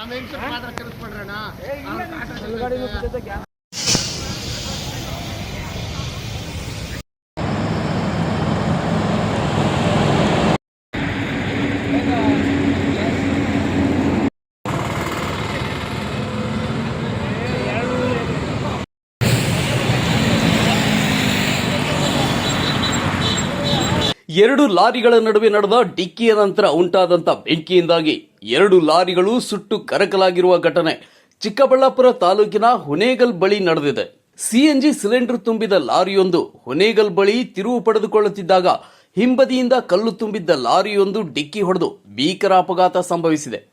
ನಮ್ಮ ಹೆಂಗಸರು ಮಾತ್ರ ಕರೆಸ್ಬಿಡ್ರಣ್ಣ ಎರಡು ಲಾರಿಗಳ ನಡುವೆ ನಡೆದ ಡಿಕ್ಕಿಯ ನಂತರ ಉಂಟಾದಂಥ ಬೆಂಕಿಯಿಂದಾಗಿ ಎರಡು ಲಾರಿಗಳು ಸುಟ್ಟು ಕರಕಲಾಗಿರುವ ಘಟನೆ ಚಿಕ್ಕಬಳ್ಳಾಪುರ ತಾಲೂಕಿನ ಹುನೇಗಲ್ ಬಳಿ ನಡೆದಿದೆ. ಸಿಎನ್ಜಿ ಸಿಲಿಂಡರ್ ತುಂಬಿದ ಲಾರಿಯೊಂದು ಹುನೇಗಲ್ ಬಳಿ ತಿರುವು ಪಡೆದುಕೊಳ್ಳುತ್ತಿದ್ದಾಗ ಹಿಂಬದಿಯಿಂದ ಕಲ್ಲು ತುಂಬಿದ್ದ ಲಾರಿಯೊಂದು ಡಿಕ್ಕಿ ಹೊಡೆದು ಭೀಕರ ಅಪಘಾತ ಸಂಭವಿಸಿದೆ.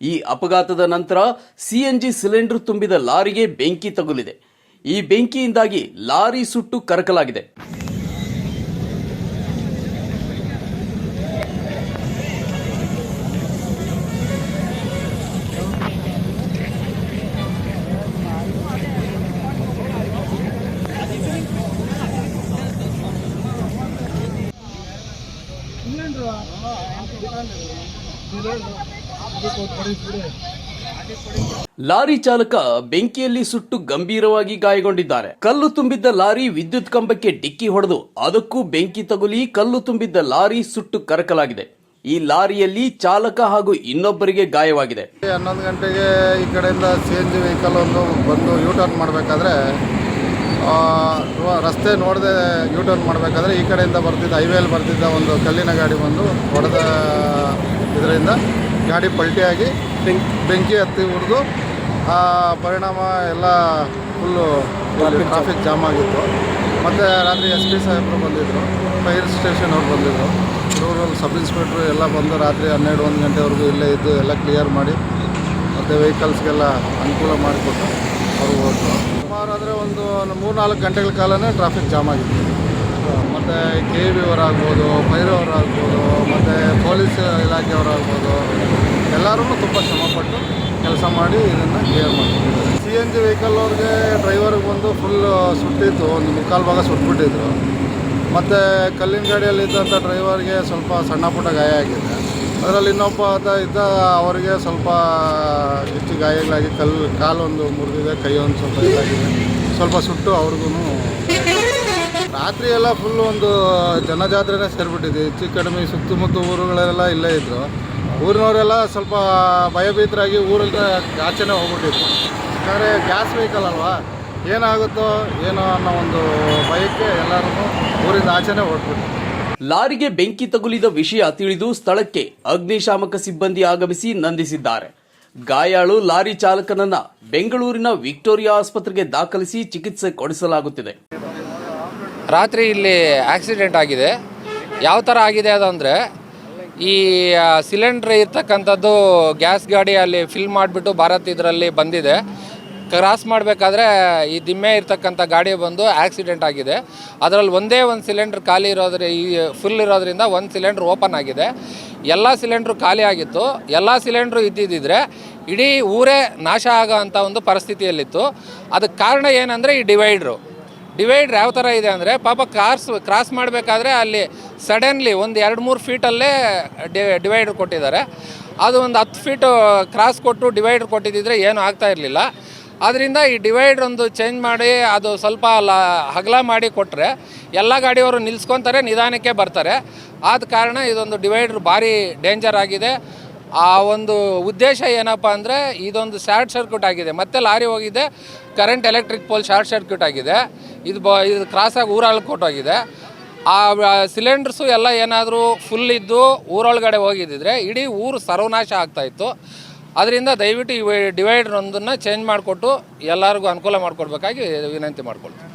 ಈ ಅಪಘಾತದ ನಂತರ ಸಿಎನ್ಜಿ ಸಿಲಿಂಡರ್ ತುಂಬಿದ ಲಾರಿಗೆ ಬೆಂಕಿ ತಗುಲಿದೆ. ಈ ಬೆಂಕಿಯಿಂದಾಗಿ ಲಾರಿ ಸುಟ್ಟು ಕರಕಲಾಗಿದೆ. ಲಾರಿ ಚಾಲಕ ಬೆಂಕಿಯಲ್ಲಿ ಸುಟ್ಟು ಗಂಭೀರವಾಗಿ ಗಾಯಗೊಂಡಿದ್ದಾರೆ. ಕಲ್ಲು ತುಂಬಿದ್ದ ಲಾರಿ ವಿದ್ಯುತ್ ಕಂಬಕ್ಕೆ ಡಿಕ್ಕಿ ಹೊಡೆದು ಅದಕ್ಕೂ ಬೆಂಕಿ ತಗುಲಿ ಕಲ್ಲು ತುಂಬಿದ್ದ ಲಾರಿ ಸುಟ್ಟು ಕರಕಲಾಗಿದೆ. ಈ ಲಾರಿಯಲ್ಲಿ ಚಾಲಕ ಹಾಗೂ ಇನ್ನೊಬ್ಬರಿಗೆ ಗಾಯವಾಗಿದೆ. ಹನ್ನೊಂದು ಗಂಟೆಗೆ ಈ ಕಡೆಯಿಂದ ಸಿ ಎನ್ ಜಿ ವೆಹಿಕಲ್ ಒಂದು ಬಂದು ಯೂ ಟರ್ನ್ ಮಾಡಬೇಕಾದ್ರೆ ರಸ್ತೆ ನೋಡದೆ ಯೂ ಟರ್ನ್ ಮಾಡಬೇಕಾದ್ರೆ ಈ ಕಡೆಯಿಂದ ಬರ್ತಿದ್ದ ಹೈವೇಲಿ ಬರ್ತಿದ್ದ ಒಂದು ಕಲ್ಲಿನ ಗಾಡಿ ಬಂದು ಹೊಡೆದ ಇದರಿಂದ ಗಾಡಿ ಪಲ್ಟಿಯಾಗಿ ಬೆಂಕಿ ಬೆಂಕಿ ಹತ್ತಿ ಹುರಿದು ಆ ಪರಿಣಾಮ ಎಲ್ಲ ಫುಲ್ಲು ಟ್ರಾಫಿಕ್ ಜಾಮ್ ಆಗಿತ್ತು. ಮತ್ತು ರಾತ್ರಿ ಎಸ್ ಪಿ ಸಾಹೇಬರು ಬಂದಿದ್ದರು ಫೈರ್ ಸ್ಟೇಷನ್ ಅವ್ರು ಬಂದಿದ್ದರು ರೂರಲ್ ಸಬ್ ಇನ್ಸ್ಪೆಕ್ಟ್ರು ಎಲ್ಲ ಬಂದು ರಾತ್ರಿ ಹನ್ನೆರಡು ಒಂದು ಗಂಟೆವರೆಗೂ ಇಲ್ಲೇ ಇದ್ದು ಎಲ್ಲ ಕ್ಲಿಯರ್ ಮಾಡಿ ಮತ್ತು ವೆಹಿಕಲ್ಸ್ಗೆಲ್ಲ ಅನುಕೂಲ ಮಾಡಿಕೊಟ್ಟು ಹೋದ್ರು ಸುಮಾರು ಅಂದರೆ ಒಂದು ಮೂರು ನಾಲ್ಕು ಗಂಟೆಗಳ ಕಾಲನೇ ಟ್ರಾಫಿಕ್ ಜಾಮ್ ಆಗಿತ್ತು. ಮತ್ತು ಕೆ ವಿ ಅವರಾಗ್ಬೋದು ಭೈರವರಾಗ್ಬೋದು ಮತ್ತು ಪೊಲೀಸ್ ಇಲಾಖೆಯವರಾಗ್ಬೋದು ಎಲ್ಲರೂ ತುಂಬ ಶ್ರಮಪಟ್ಟು ಕೆಲಸ ಮಾಡಿ ಇದನ್ನು ಕ್ಲಿಯರ್ ಮಾಡ್ತಿದ್ದಾರೆ. ಸಿ ಎನ್ ಜಿ ವೆಹಿಕಲ್ ಅವ್ರಿಗೆ ಡ್ರೈವರ್ಗೆ ಬಂದು ಫುಲ್ ಸುಟ್ಟಿತ್ತು, ಒಂದು ಮುಕ್ಕಾಲು ಭಾಗ ಸುಟ್ಬಿಟ್ಟಿದ್ರು. ಮತ್ತು ಕಲ್ಲಿನ ಗಾಡಿಯಲ್ಲಿದ್ದಂಥ ಡ್ರೈವರ್ಗೆ ಸ್ವಲ್ಪ ಸಣ್ಣ ಪುಟ್ಟ ಗಾಯ ಆಗಿದೆ. ಅದರಲ್ಲಿ ಇನ್ನೊಬ್ಬ ಆತ ಇದ್ದ, ಅವರಿಗೆ ಸ್ವಲ್ಪ ಹೆಚ್ಚು ಗಾಯಗಳಾಗಿ ಕಲ್ಲು ಕಾಲೊಂದು ಮುರಿದಿದೆ ಕೈ ಒಂದು ಸ್ವಲ್ಪ ಇದಾಗಿದೆ. ಸ್ವಲ್ಪ ಸುಟ್ಟು ಅವ್ರಿಗೂ ರಾತ್ರಿ ಎಲ್ಲ ಫುಲ್ಲು ಒಂದು ಜನಜಾತ್ರೆನೇ ಸೇರಿಬಿಟ್ಟಿದೆ. ಹೆಚ್ಚು ಕಡಿಮೆ ಸುತ್ತಮುತ್ತ ಊರುಗಳೆಲ್ಲ ಇಲ್ಲೇ ಇದ್ದರು ಊರಿನವರೆಲ್ಲ ಸ್ವಲ್ಪ ಭಯಭೀತರಾಗಿ ಊರಲ್ಲಿ ಆಚೆನೇ ಹೋಗ್ಬಿಟ್ಟಿದ್ರು. ಯಾಕಂದರೆ ಗ್ಯಾಸ್ ವೆಹಿಕಲ್ ಅಲ್ವಾ? ಏನಾಗುತ್ತೋ ಏನೋ ಅನ್ನೋ ಒಂದು ಭಯಕ್ಕೆ ಎಲ್ಲರೂ ಊರಿಂದ ಆಚೆನೇ ಹೊರಟ್ಬಿಟ್ರು. ಲಾರಿಗೆ ಬೆಂಕಿ ತಗುಲಿದ ವಿಷಯ ತಿಳಿದು ಸ್ಥಳಕ್ಕೆ ಅಗ್ನಿಶಾಮಕ ಸಿಬ್ಬಂದಿ ಆಗಮಿಸಿ ನಂದಿಸಿದ್ದಾರೆ. ಗಾಯಾಳು ಲಾರಿ ಚಾಲಕನನ್ನ ಬೆಂಗಳೂರಿನ ವಿಕ್ಟೋರಿಯಾ ಆಸ್ಪತ್ರೆಗೆ ದಾಖಲಿಸಿ ಚಿಕಿತ್ಸೆ ಕೊಡಿಸಲಾಗುತ್ತಿದೆ. ರಾತ್ರಿ ಇಲ್ಲಿ ಆಕ್ಸಿಡೆಂಟ್ ಆಗಿದೆ. ಯಾವ ಥರ ಆಗಿದೆ ಅದಂದರೆ, ಈ ಸಿಲಿಂಡ್ರ್ ಇರ್ತಕ್ಕಂಥದ್ದು ಗ್ಯಾಸ್ ಗಾಡಿ ಅಲ್ಲಿ ಫಿಲ್ ಮಾಡಿಬಿಟ್ಟು ಭಾರತ್ ಇದರಲ್ಲಿ ಬಂದಿದೆ. ಕ್ರಾಸ್ ಮಾಡಬೇಕಾದ್ರೆ ಈ ದಿಮ್ಮೆ ಇರ್ತಕ್ಕಂಥ ಗಾಡಿ ಬಂದು ಆಕ್ಸಿಡೆಂಟ್ ಆಗಿದೆ. ಅದರಲ್ಲಿ ಒಂದೇ ಒಂದು ಸಿಲಿಂಡ್ರ್ ಖಾಲಿ ಇರೋದ್ರ ಈ ಫುಲ್ ಇರೋದ್ರಿಂದ ಒಂದು ಸಿಲಿಂಡ್ರ್ ಓಪನ್ ಆಗಿದೆ. ಎಲ್ಲ ಸಿಲಿಂಡ್ರು ಖಾಲಿ ಆಗಿತ್ತು. ಎಲ್ಲ ಸಿಲಿಂಡ್ರು ಇದ್ದಿದ್ದಿದ್ರೆ ಇಡೀ ಊರೇ ನಾಶ ಆಗೋ ಒಂದು ಪರಿಸ್ಥಿತಿಯಲ್ಲಿತ್ತು. ಅದಕ್ಕೆ ಕಾರಣ ಏನಂದರೆ ಈ ಡಿವೈಡ್ರು. ಡಿವೈಡ್ರ್ ಯಾವ ಥರ ಇದೆ ಅಂದರೆ ಪಾಪ ಕಾರ್ಸ್ ಕ್ರಾಸ್ ಮಾಡಬೇಕಾದ್ರೆ ಅಲ್ಲಿ ಸಡನ್ಲಿ ಒಂದು ಎರಡು ಮೂರು ಫೀಟಲ್ಲೇ ಡಿ ಡಿವೈಡ್ರ್ ಕೊಟ್ಟಿದ್ದಾರೆ. ಅದು ಒಂದು ಹತ್ತು ಫೀಟು ಕ್ರಾಸ್ ಕೊಟ್ಟು ಡಿವೈಡ್ರ್ ಕೊಟ್ಟಿದ್ದಿದ್ರೆ ಏನೂ ಆಗ್ತಾ ಇರಲಿಲ್ಲ. ಆದ್ದರಿಂದ ಈ ಡಿವೈಡ್ ಒಂದು ಚೇಂಜ್ ಮಾಡಿ ಅದು ಸ್ವಲ್ಪ ಲ ಹಗಲ ಮಾಡಿ ಕೊಟ್ಟರೆ ಎಲ್ಲ ಗಾಡಿಯವರು ನಿಲ್ಸ್ಕೊತಾರೆ, ನಿಧಾನಕ್ಕೆ ಬರ್ತಾರೆ. ಆದ ಕಾರಣ ಇದೊಂದು ಡಿವೈಡ್ರ್ ಭಾರಿ ಡೇಂಜರ್ ಆಗಿದೆ. ಆ ಒಂದು ಉದ್ದೇಶ ಏನಪ್ಪ ಅಂದರೆ ಇದೊಂದು ಶಾರ್ಟ್ ಸರ್ಕ್ಯೂಟ್ ಆಗಿದೆ. ಮತ್ತೆ ಲಾರಿ ಹೋಗಿದೆ current electric pole short circuit ಆಗಿದೆ. ಇದು ಬ, ಇದು ಕ್ರಾಸಾಗಿ ಊರಲ್ಲಿ ಕೊಟ್ಟೋಗಿದೆ ಆ ಸಿಲಿಂಡರ್ಸು ಎಲ್ಲ ಏನಾದರೂ ಫುಲ್ ಇದ್ದು ಊರೊಳಗಡೆ ಹೋಗಿದ್ದಿದ್ರೆ ಇಡೀ ಊರು ಸರ್ವನಾಶ ಆಗ್ತಾಯಿತ್ತು ಅದರಿಂದ ದಯವಿಟ್ಟು ಈ ಡಿವೈಡರ್ ಒಂದನ್ನು ಚೇಂಜ್ ಮಾಡಿಕೊಟ್ಟು ಎಲ್ಲರಿಗೂ ಅನುಕೂಲ ಮಾಡಿಕೊಡ್ಬೇಕಾಗಿ ವಿನಂತಿ ಮಾಡ್ಕೊಳ್ತೀನಿ.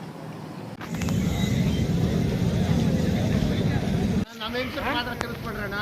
ನಮ್ಮ ಹೆಂಗಸರು ಮಾತ್ರ ಕರೆಸ್ಬಿಡ್ರಣ್ಣ